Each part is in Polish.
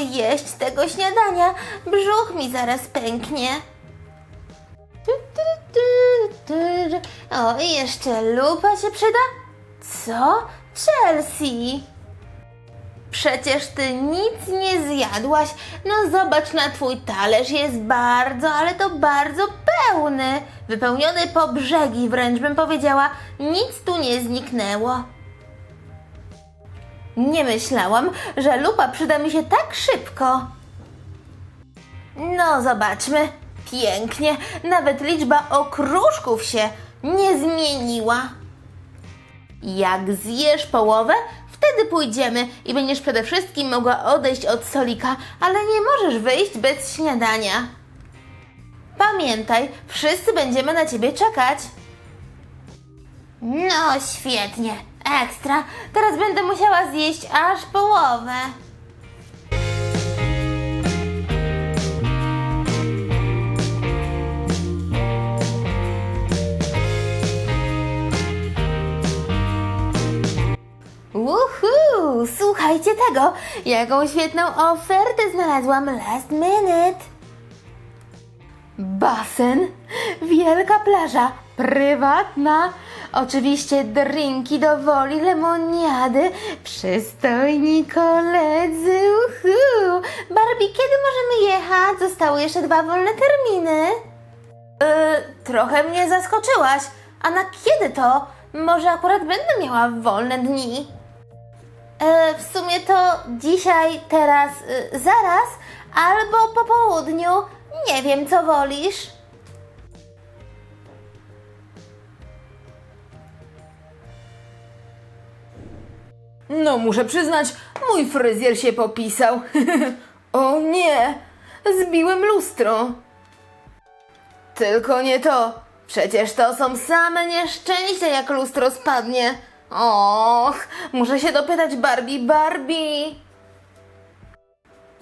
jeść tego śniadania. Brzuch mi zaraz pęknie. O, jeszcze lupa się przyda? Co? Chelsea! Przecież ty nic nie zjadłaś. No zobacz na twój talerz, jest bardzo, ale to bardzo pełny. Wypełniony po brzegi, wręcz bym powiedziała, nic tu nie zniknęło. Nie myślałam, że lupa przyda mi się tak szybko. No, zobaczmy. Pięknie. Nawet liczba okruszków się nie zmieniła. Jak zjesz połowę, wtedy pójdziemy i będziesz przede wszystkim mogła odejść od solika, ale nie możesz wyjść bez śniadania. Pamiętaj, wszyscy będziemy na ciebie czekać. No, świetnie. Ekstra. Teraz będę musiała zjeść aż połowę. Uhu, słuchajcie tego, jaką świetną ofertę znalazłam last minute. Basen, wielka plaża, prywatna, oczywiście drinki do woli, lemoniady, przystojni koledzy, uhu. Barbie, kiedy możemy jechać? Zostały jeszcze dwa wolne terminy. Yy, trochę mnie zaskoczyłaś. A na kiedy to? Może akurat będę miała wolne dni. E, w sumie to dzisiaj, teraz, y, zaraz, albo po południu. Nie wiem, co wolisz. No, muszę przyznać, mój fryzjer się popisał. o nie, zbiłem lustro. Tylko nie to. Przecież to są same nieszczęścia, jak lustro spadnie. Och, muszę się dopytać Barbie, Barbie.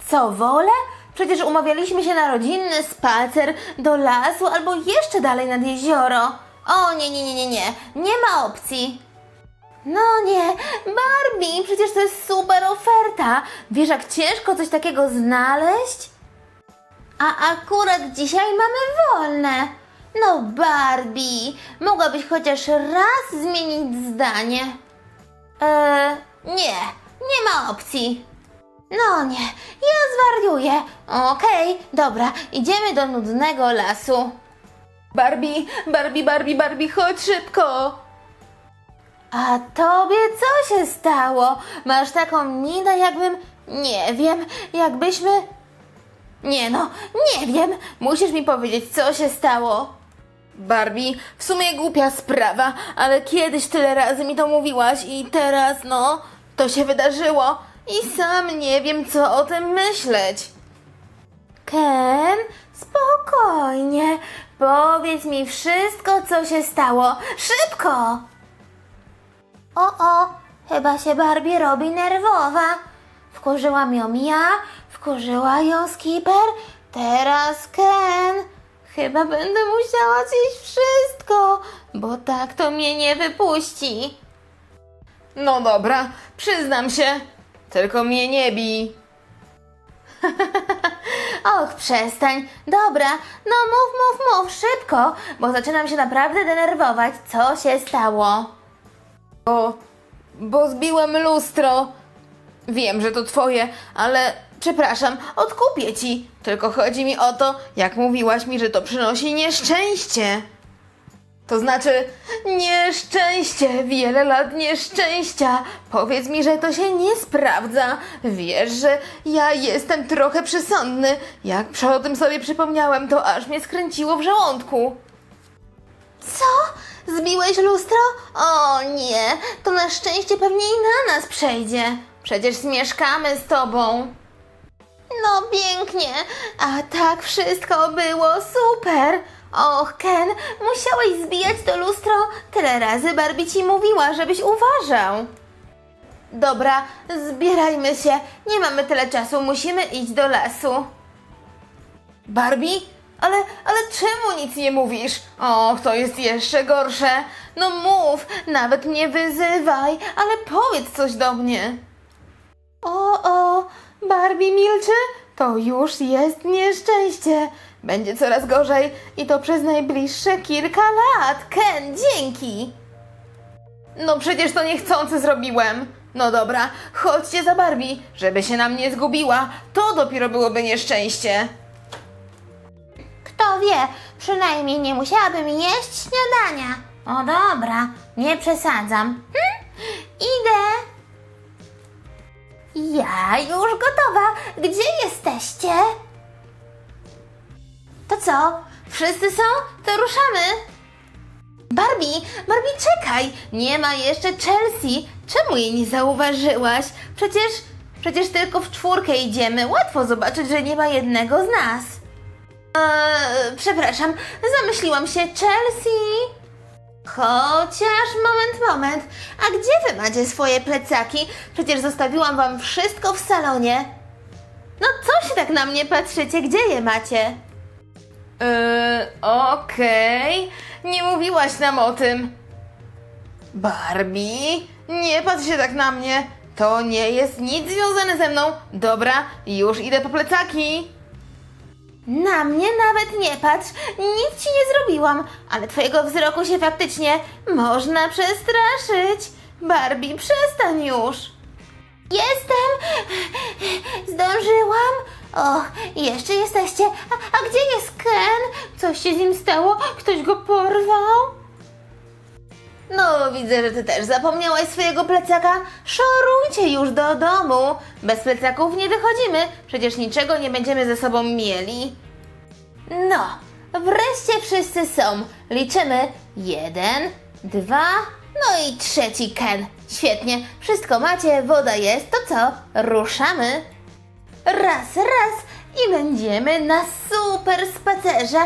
Co wolę? Przecież umawialiśmy się na rodzinny spacer do lasu albo jeszcze dalej nad jezioro. O nie, nie, nie, nie, nie. Nie ma opcji. No nie, Barbie, przecież to jest super oferta. Wiesz, jak ciężko coś takiego znaleźć? A akurat dzisiaj mamy wolne. No, Barbie, mogłabyś chociaż raz zmienić zdanie. Eee, nie, nie ma opcji. No nie, ja zwariuję. Okej, dobra, idziemy do nudnego lasu. Barbie, Barbie, Barbie, Barbie, chodź szybko. A tobie co się stało? Masz taką minę, jakbym. Nie wiem, jakbyśmy. Nie no, nie wiem. Musisz mi powiedzieć, co się stało. Barbie, w sumie głupia sprawa, ale kiedyś tyle razy mi to mówiłaś i teraz, no, to się wydarzyło i sam nie wiem, co o tym myśleć. Ken, spokojnie. Powiedz mi wszystko, co się stało. Szybko! O, o, chyba się Barbie robi nerwowa. Wkurzyłam ją ja, wkurzyła ją Skipper, teraz Ken. Chyba będę musiała zjeść wszystko, bo tak to mnie nie wypuści. No dobra, przyznam się, tylko mnie nie bij. Och, przestań. Dobra, no mów, mów, mów, szybko, bo zaczynam się naprawdę denerwować. Co się stało? Bo, bo zbiłem lustro. Wiem, że to twoje, ale przepraszam, odkupię ci. Tylko chodzi mi o to, jak mówiłaś mi, że to przynosi nieszczęście. To znaczy, nieszczęście, wiele lat nieszczęścia. Powiedz mi, że to się nie sprawdza. Wiesz, że ja jestem trochę przesądny. Jak przy o tym sobie przypomniałem, to aż mnie skręciło w żołądku. Co? Zbiłeś lustro? O nie, to na szczęście pewnie i na nas przejdzie. Przecież mieszkamy z tobą. No pięknie, a tak wszystko było super. Och, Ken, musiałeś zbijać to lustro. Tyle razy Barbie ci mówiła, żebyś uważał. Dobra, zbierajmy się. Nie mamy tyle czasu, musimy iść do lasu. Barbie? Ale, ale czemu nic nie mówisz? Och, to jest jeszcze gorsze. No mów, nawet mnie wyzywaj, ale powiedz coś do mnie. O, o, Barbie milczy? To już jest nieszczęście. Będzie coraz gorzej i to przez najbliższe kilka lat. Ken, dzięki. No przecież to niechcący zrobiłem. No dobra, chodźcie za Barbie, żeby się nam nie zgubiła. To dopiero byłoby nieszczęście. Kto wie, przynajmniej nie musiałabym jeść śniadania. O dobra, nie przesadzam. Hm? Idę. Ja już gotowa. Gdzie jesteście? To co? Wszyscy są? To ruszamy. Barbie, Barbie, czekaj! Nie ma jeszcze Chelsea. Czemu jej nie zauważyłaś? Przecież, przecież tylko w czwórkę idziemy. Łatwo zobaczyć, że nie ma jednego z nas. Eee, przepraszam, zamyśliłam się. Chelsea? Chociaż moment, moment. A gdzie wy macie swoje plecaki? Przecież zostawiłam wam wszystko w salonie. No co się tak na mnie patrzycie? Gdzie je macie? Yy, okej. Nie mówiłaś nam o tym. Barbie, nie patrz się tak na mnie. To nie jest nic związane ze mną. Dobra, już idę po plecaki. Na mnie nawet nie patrz. Nic ci nie zrobiłam, ale twojego wzroku się faktycznie można przestraszyć. Barbie, przestań już. Jestem! Zdążyłam? O, jeszcze jesteście. A, a gdzie jest Ken? Coś się z nim stało? Ktoś go porwał? No, widzę, że ty też zapomniałaś swojego plecaka. Szorujcie już do domu. Bez plecaków nie wychodzimy. Przecież niczego nie będziemy ze sobą mieli. No, wreszcie wszyscy są. Liczymy. Jeden, dwa, no i trzeci Ken. Świetnie, wszystko macie, woda jest. To co? Ruszamy. Raz, raz i będziemy na super spacerze.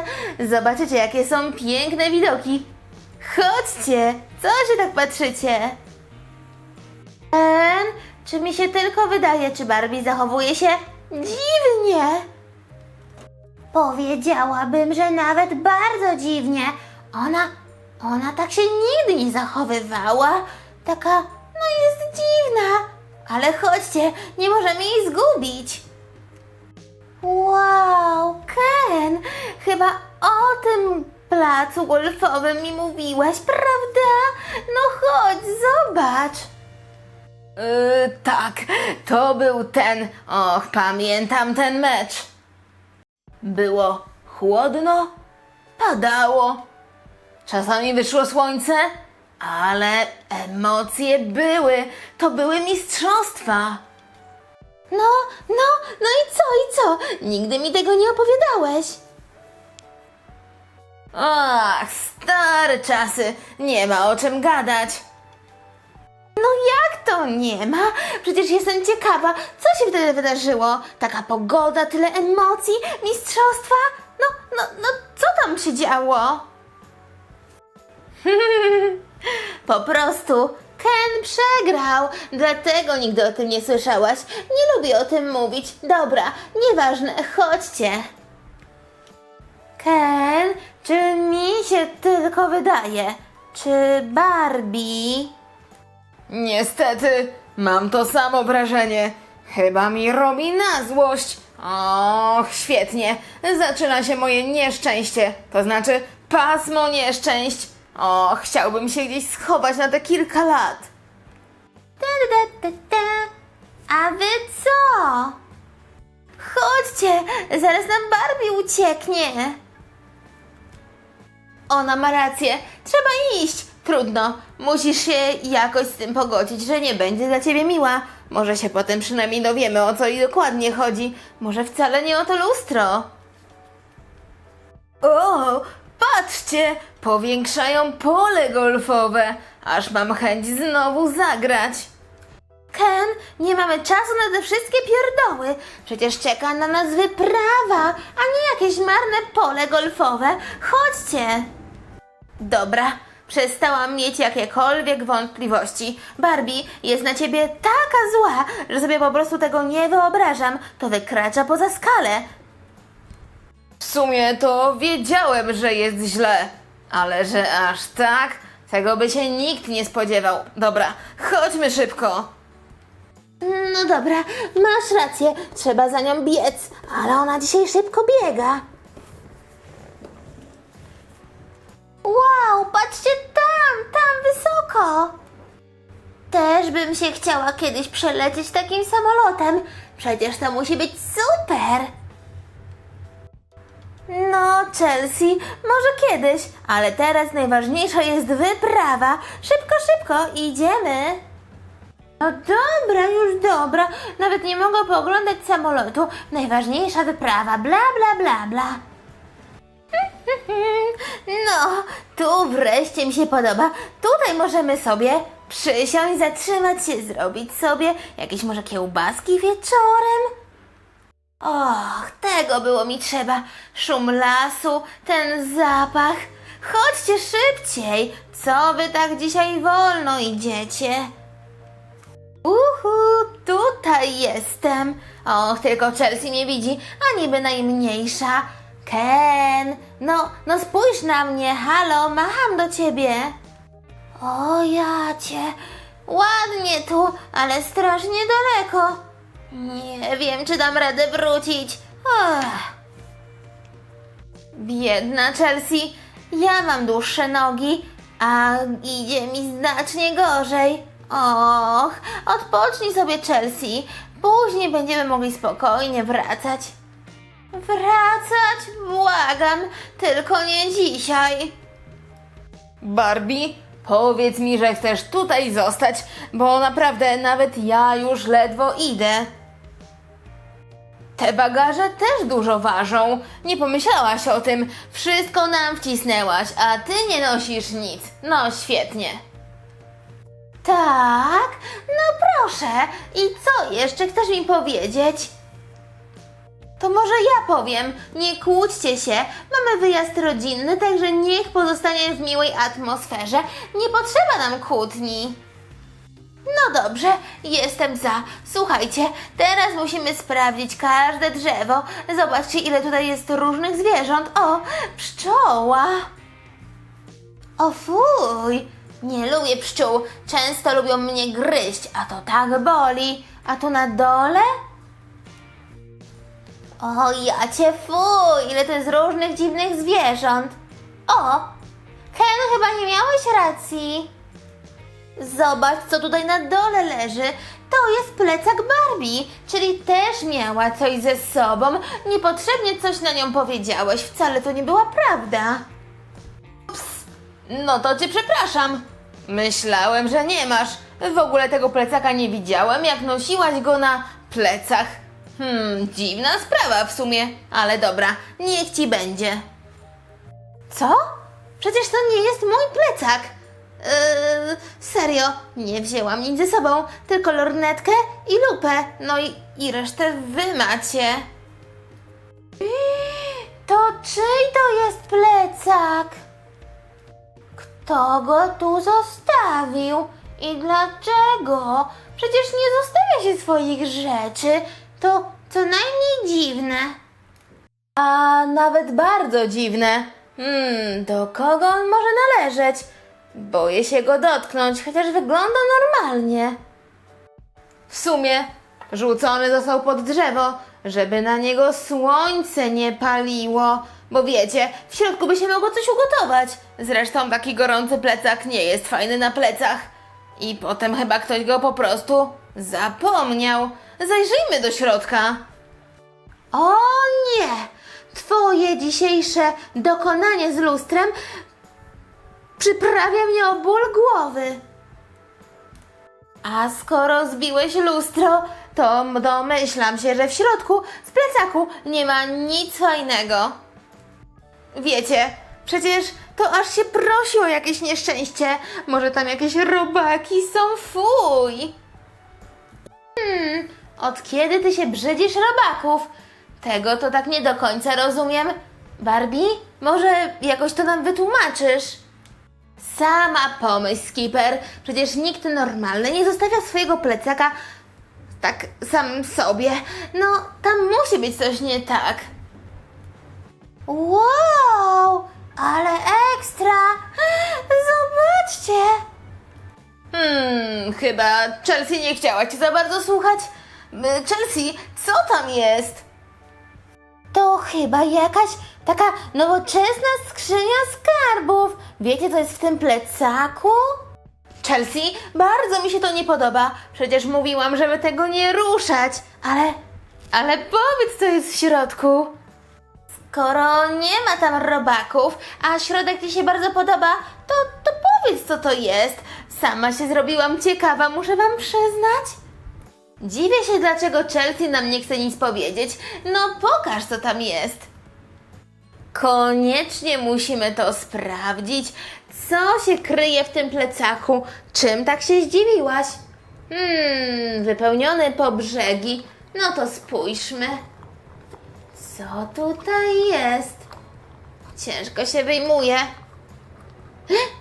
Zobaczycie, jakie są piękne widoki. Chodźcie, co się tak patrzycie? Ken, czy mi się tylko wydaje, czy Barbie zachowuje się dziwnie? Powiedziałabym, że nawet bardzo dziwnie. Ona, ona tak się nigdy nie zachowywała. Taka, no jest dziwna. Ale chodźcie, nie możemy jej zgubić. Wow, Ken, chyba o tym placu golfowym mi mówiłaś, prawda? No chodź, zobacz. Yy, tak, to był ten. Och, pamiętam ten mecz. Było chłodno, padało. Czasami wyszło słońce, ale emocje były. To były mistrzostwa. No, no, no i co, i co? Nigdy mi tego nie opowiadałeś. Ach, stare czasy, nie ma o czym gadać. No jak to nie ma? Przecież jestem ciekawa, co się wtedy wydarzyło? Taka pogoda, tyle emocji, mistrzostwa? No, no, no, co tam się działo? po prostu Ken przegrał, dlatego nigdy o tym nie słyszałaś. Nie lubię o tym mówić. Dobra, nieważne, chodźcie. Ken, czy mi się tylko wydaje? Czy Barbie? Niestety, mam to samo wrażenie. Chyba mi robi na złość. Och, świetnie. Zaczyna się moje nieszczęście. To znaczy pasmo nieszczęść. Och, chciałbym się gdzieś schować na te kilka lat. Ta, ta, ta, ta. A wy co? Chodźcie, zaraz nam Barbie ucieknie. Ona ma rację. Trzeba iść. Trudno. Musisz się jakoś z tym pogodzić, że nie będzie dla ciebie miła. Może się potem przynajmniej dowiemy, o co jej dokładnie chodzi. Może wcale nie o to lustro. O, patrzcie! Powiększają pole golfowe. Aż mam chęć znowu zagrać. Ken, nie mamy czasu na te wszystkie pierdoły. Przecież czeka na nas wyprawa, a nie jakieś marne pole golfowe. Chodźcie. Dobra, przestałam mieć jakiekolwiek wątpliwości. Barbie jest na ciebie taka zła, że sobie po prostu tego nie wyobrażam. To wykracza poza skalę. W sumie to wiedziałem, że jest źle, ale że aż tak, tego by się nikt nie spodziewał. Dobra, chodźmy szybko. No dobra, masz rację, trzeba za nią biec, ale ona dzisiaj szybko biega. Wow, patrzcie tam, tam wysoko. Też bym się chciała kiedyś przelecieć takim samolotem. Przecież to musi być super. No, Chelsea, może kiedyś, ale teraz najważniejsza jest wyprawa. Szybko, szybko, idziemy. No dobra, już dobra. Nawet nie mogę pooglądać samolotu. Najważniejsza wyprawa, bla, bla, bla, bla. No, tu wreszcie mi się podoba. Tutaj możemy sobie przysiąść, zatrzymać się, zrobić sobie jakieś może kiełbaski wieczorem. Och, tego było mi trzeba. Szum lasu, ten zapach. Chodźcie szybciej. Co wy tak dzisiaj wolno idziecie? Uhu, tutaj jestem. Och, tylko Chelsea nie widzi, a niby najmniejsza. Ken, no, no spójrz na mnie, halo, macham do ciebie. O jacie, ładnie tu, ale strasznie daleko. Nie wiem, czy dam radę wrócić. Biedna Chelsea, ja mam dłuższe nogi, a idzie mi znacznie gorzej. Och, odpocznij sobie Chelsea, później będziemy mogli spokojnie wracać. Wracać? Błagam, tylko nie dzisiaj. Barbie, powiedz mi, że chcesz tutaj zostać, bo naprawdę nawet ja już ledwo idę. Te bagaże też dużo ważą. Nie pomyślałaś o tym. Wszystko nam wcisnęłaś, a ty nie nosisz nic. No świetnie. Tak? No proszę. I co jeszcze chcesz mi powiedzieć? To może ja powiem. Nie kłóćcie się. Mamy wyjazd rodzinny, także niech pozostanie w miłej atmosferze. Nie potrzeba nam kłótni. No dobrze, jestem za. Słuchajcie, teraz musimy sprawdzić każde drzewo. Zobaczcie, ile tutaj jest różnych zwierząt. O, pszczoła. O fuj, nie lubię pszczół. Często lubią mnie gryźć, a to tak boli. A tu na dole? O, ja cię fuj, ile to jest różnych dziwnych zwierząt. O, Ken, chyba nie miałeś racji. Zobacz, co tutaj na dole leży. To jest plecak Barbie, czyli też miała coś ze sobą. Niepotrzebnie coś na nią powiedziałeś, wcale to nie była prawda. No to cię przepraszam. Myślałem, że nie masz. W ogóle tego plecaka nie widziałem, jak nosiłaś go na plecach. Hmm, dziwna sprawa w sumie, ale dobra, niech ci będzie. Co? Przecież to nie jest mój plecak. Yy, serio, nie wzięłam nic ze sobą, tylko lornetkę i lupę. No i, i resztę wy macie. To czyj to jest plecak? Kto go tu zostawił? I dlaczego? Przecież nie zostawia się swoich rzeczy. To co najmniej dziwne. A nawet bardzo dziwne. Hmm, do kogo on może należeć? Boję się go dotknąć, chociaż wygląda normalnie. W sumie rzucony został pod drzewo, żeby na niego słońce nie paliło. Bo wiecie, w środku by się mogło coś ugotować. Zresztą taki gorący plecak nie jest fajny na plecach. I potem chyba ktoś go po prostu zapomniał. Zajrzyjmy do środka. O nie! Twoje dzisiejsze dokonanie z lustrem przyprawia mnie o ból głowy. A skoro zbiłeś lustro, to domyślam się, że w środku z plecaku nie ma nic fajnego. Wiecie, przecież to aż się prosi o jakieś nieszczęście. Może tam jakieś robaki są fuj. Hmm, Od kiedy ty się brzydzisz robaków? Tego to tak nie do końca rozumiem. Barbie, może jakoś to nam wytłumaczysz? Sama pomyśl, Skipper. Przecież nikt normalny nie zostawia swojego plecaka tak sam sobie. No, tam musi być coś nie tak. Wow, ale ekstra! Zobaczcie! Hmm, chyba Chelsea nie chciała cię za bardzo słuchać. Chelsea, co tam jest? To chyba jakaś taka nowoczesna skrzynia skarbów. Wiecie, co jest w tym plecaku? Chelsea, bardzo mi się to nie podoba. Przecież mówiłam, żeby tego nie ruszać. Ale Ale powiedz, co jest w środku. skoro nie ma tam robaków, a środek Ci się bardzo podoba, to, to powiedz, co to jest. Sama się zrobiłam ciekawa, muszę wam przyznać. Dziwię się, dlaczego Chelsea nam nie chce nic powiedzieć. No pokaż, co tam jest. Koniecznie musimy to sprawdzić. Co się kryje w tym plecaku? Czym tak się zdziwiłaś? Hmm, wypełnione po brzegi. No to spójrzmy. Co tutaj jest? Ciężko się wyjmuje.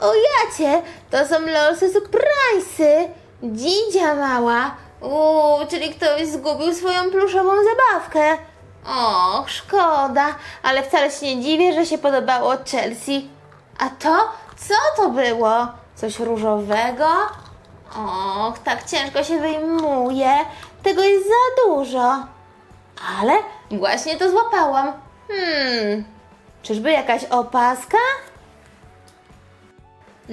O jacie, to są losy surprise'y. Dzidzia mała. Uuu, czyli ktoś zgubił swoją pluszową zabawkę. Och, szkoda, ale wcale się nie dziwię, że się podobało Chelsea. A to? Co to było? Coś różowego? Och, tak ciężko się wyjmuje. Tego jest za dużo. Ale właśnie to złapałam. Hmm, czyżby jakaś opaska?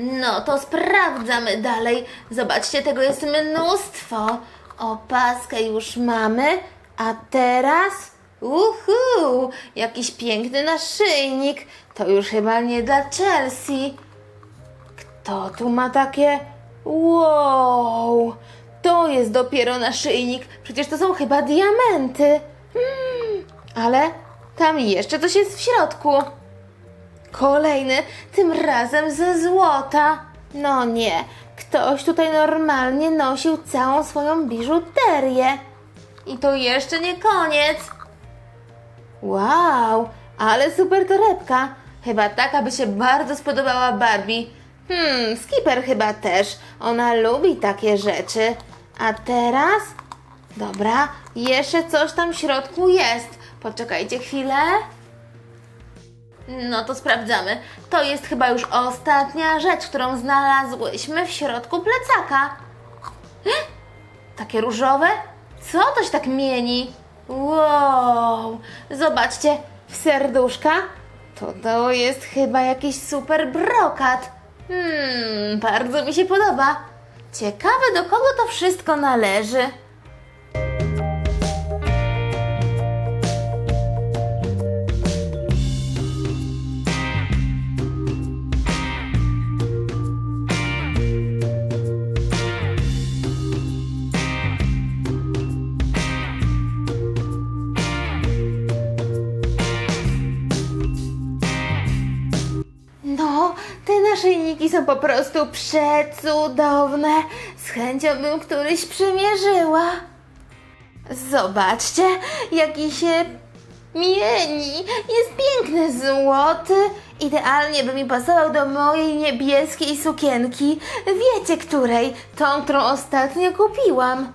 No to sprawdzamy dalej. Zobaczcie, tego jest mnóstwo. Opaskę już mamy, a teraz. Uhu, jakiś piękny naszyjnik. To już chyba nie dla Chelsea. Kto tu ma takie. Wow, to jest dopiero naszyjnik. Przecież to są chyba diamenty. Hmm, ale tam jeszcze coś jest w środku. Kolejny, tym razem ze złota. No nie, ktoś tutaj normalnie nosił całą swoją biżuterię. I to jeszcze nie koniec. Wow, ale super torebka. Chyba taka by się bardzo spodobała Barbie. Hmm, Skipper chyba też. Ona lubi takie rzeczy. A teraz? Dobra, jeszcze coś tam w środku jest. Poczekajcie chwilę. No to sprawdzamy. To jest chyba już ostatnia rzecz, którą znalazłyśmy w środku plecaka. Takie różowe? Co to się tak mieni? Wow! Zobaczcie, w serduszka to to jest chyba jakiś super brokat. Hmm, bardzo mi się podoba. Ciekawe, do kogo to wszystko należy. Naszyjniki są po prostu przecudowne. Z chęcią bym któryś przymierzyła. Zobaczcie, jaki się mieni. Jest piękny, złoty. Idealnie by mi pasował do mojej niebieskiej sukienki. Wiecie której? Tą, którą ostatnio kupiłam.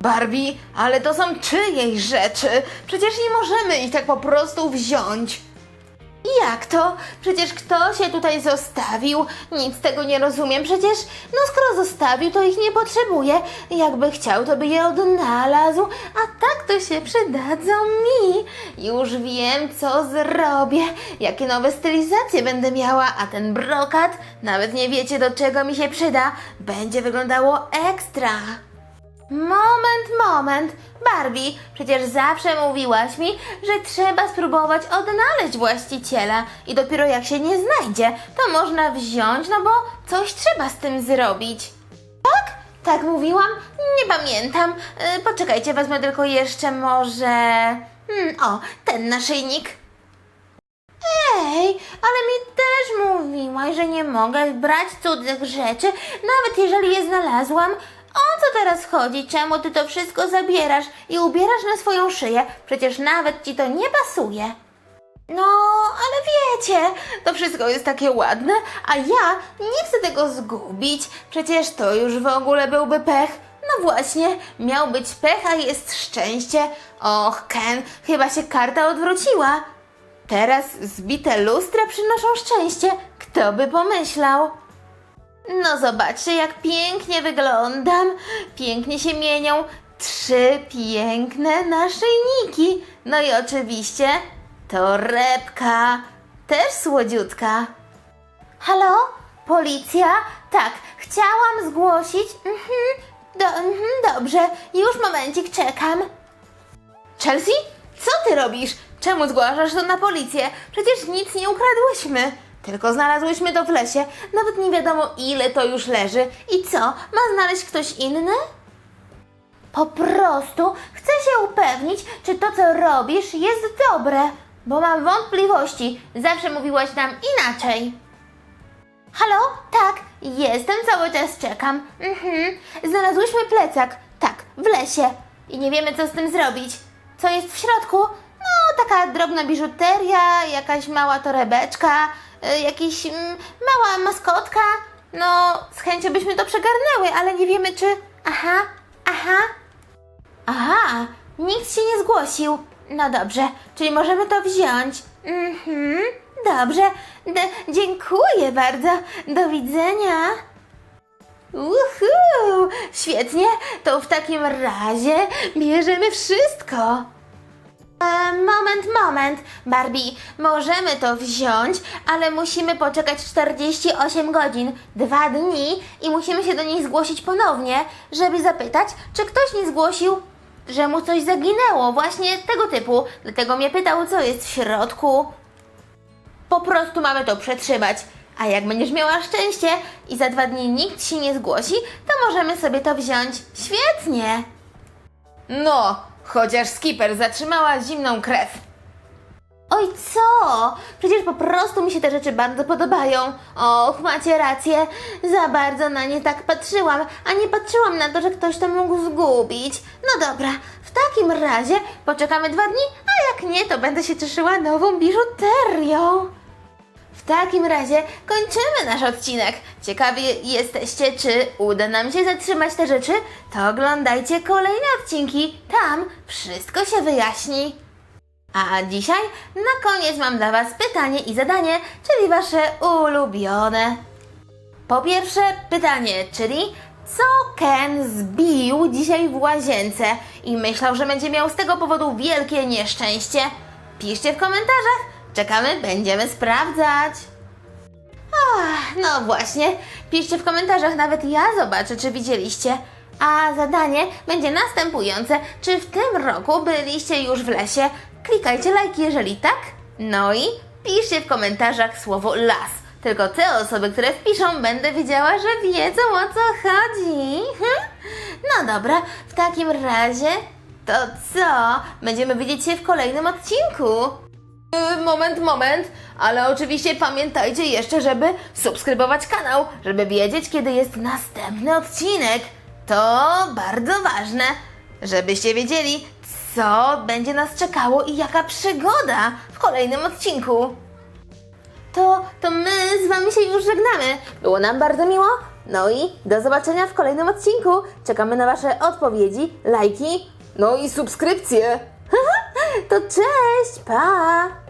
Barbie, ale to są czyjeś rzeczy. Przecież nie możemy ich tak po prostu wziąć. Jak to? Przecież ktoś je tutaj zostawił. Nic z tego nie rozumiem. Przecież, no skoro zostawił, to ich nie potrzebuje. Jakby chciał, to by je odnalazł. A tak to się przydadzą mi. Już wiem, co zrobię. Jakie nowe stylizacje będę miała. A ten brokat, nawet nie wiecie, do czego mi się przyda. Będzie wyglądało ekstra. Moment, moment. Barbie, przecież zawsze mówiłaś mi, że trzeba spróbować odnaleźć właściciela i dopiero jak się nie znajdzie, to można wziąć, no bo coś trzeba z tym zrobić. Tak? Tak mówiłam? Nie pamiętam. Y, poczekajcie, wezmę tylko jeszcze może... Hmm, o, ten naszyjnik. Ej, ale mi też mówiłaś, że nie mogę brać cudzych rzeczy, nawet jeżeli je znalazłam. O co teraz chodzi? Czemu ty to wszystko zabierasz i ubierasz na swoją szyję? Przecież nawet ci to nie pasuje. No, ale wiecie, to wszystko jest takie ładne, a ja nie chcę tego zgubić. Przecież to już w ogóle byłby pech. No właśnie, miał być pech, a jest szczęście. Och, Ken, chyba się karta odwróciła. Teraz zbite lustra przynoszą szczęście. Kto by pomyślał? No zobaczcie, jak pięknie wyglądam. Pięknie się mienią trzy piękne naszyjniki. No i oczywiście torebka, też słodziutka. Halo? Policja? Tak, chciałam zgłosić. Mhm, do, mhm, dobrze, już momencik czekam. Chelsea? Co ty robisz? Czemu zgłaszasz to na policję? Przecież nic nie ukradłyśmy. Tylko znalazłyśmy to w lesie. Nawet nie wiadomo ile to już leży. I co? Ma znaleźć ktoś inny? Po prostu chcę się upewnić, czy to, co robisz, jest dobre, bo mam wątpliwości. Zawsze mówiłaś nam inaczej. Halo? Tak, jestem, cały czas czekam. Mhm. Znalazłyśmy plecak. Tak, w lesie. I nie wiemy, co z tym zrobić. Co jest w środku? No, taka drobna biżuteria, jakaś mała torebeczka, y, jakiś mm, mała maskotka. No, z chęcią byśmy to przegarnęły, ale nie wiemy, czy... Aha, aha. Aha, nikt się nie zgłosił. No dobrze, czyli możemy to wziąć. Mhm, dobrze. D- dziękuję bardzo. Do widzenia. Uhu, świetnie. To w takim razie bierzemy wszystko. E, moment, moment. Barbie, możemy to wziąć, ale musimy poczekać 48 godzin, dwa dni i musimy się do niej zgłosić ponownie, żeby zapytać, czy ktoś nie zgłosił, że mu coś zaginęło, właśnie tego typu. Dlatego mnie pytał, co jest w środku. Po prostu mamy to przetrzymać. A jak będziesz miała szczęście i za dwa dni nikt się nie zgłosi, to możemy sobie to wziąć. Świetnie! No, chociaż skipper zatrzymała zimną krew. Oj, co? Przecież po prostu mi się te rzeczy bardzo podobają. Och, macie rację. Za bardzo na nie tak patrzyłam, a nie patrzyłam na to, że ktoś to mógł zgubić. No dobra, w takim razie poczekamy dwa dni, a jak nie, to będę się cieszyła nową biżuterią. W takim razie kończymy nasz odcinek. Ciekawi jesteście, czy uda nam się zatrzymać te rzeczy? To oglądajcie kolejne odcinki. Tam wszystko się wyjaśni. A dzisiaj na koniec mam dla Was pytanie i zadanie, czyli Wasze ulubione. Po pierwsze pytanie, czyli co Ken zbił dzisiaj w łazience i myślał, że będzie miał z tego powodu wielkie nieszczęście? Piszcie w komentarzach, czekamy, będziemy sprawdzać. Ach, no właśnie, piszcie w komentarzach, nawet ja zobaczę, czy widzieliście. A zadanie będzie następujące. Czy w tym roku byliście już w lesie? Klikajcie lajki, jeżeli tak. No i piszcie w komentarzach słowo las. Tylko te osoby, które wpiszą, będę wiedziała, że wiedzą o co chodzi. No dobra, w takim razie to co? Będziemy widzieć się w kolejnym odcinku. Moment, moment, ale oczywiście pamiętajcie jeszcze, żeby subskrybować kanał, żeby wiedzieć, kiedy jest następny odcinek. To bardzo ważne, żebyście wiedzieli, co będzie nas czekało i jaka przygoda w kolejnym odcinku. To, to my z Wami się już żegnamy. Było nam bardzo miło. No i do zobaczenia w kolejnym odcinku. Czekamy na Wasze odpowiedzi, lajki. No i subskrypcje. To cześć, pa!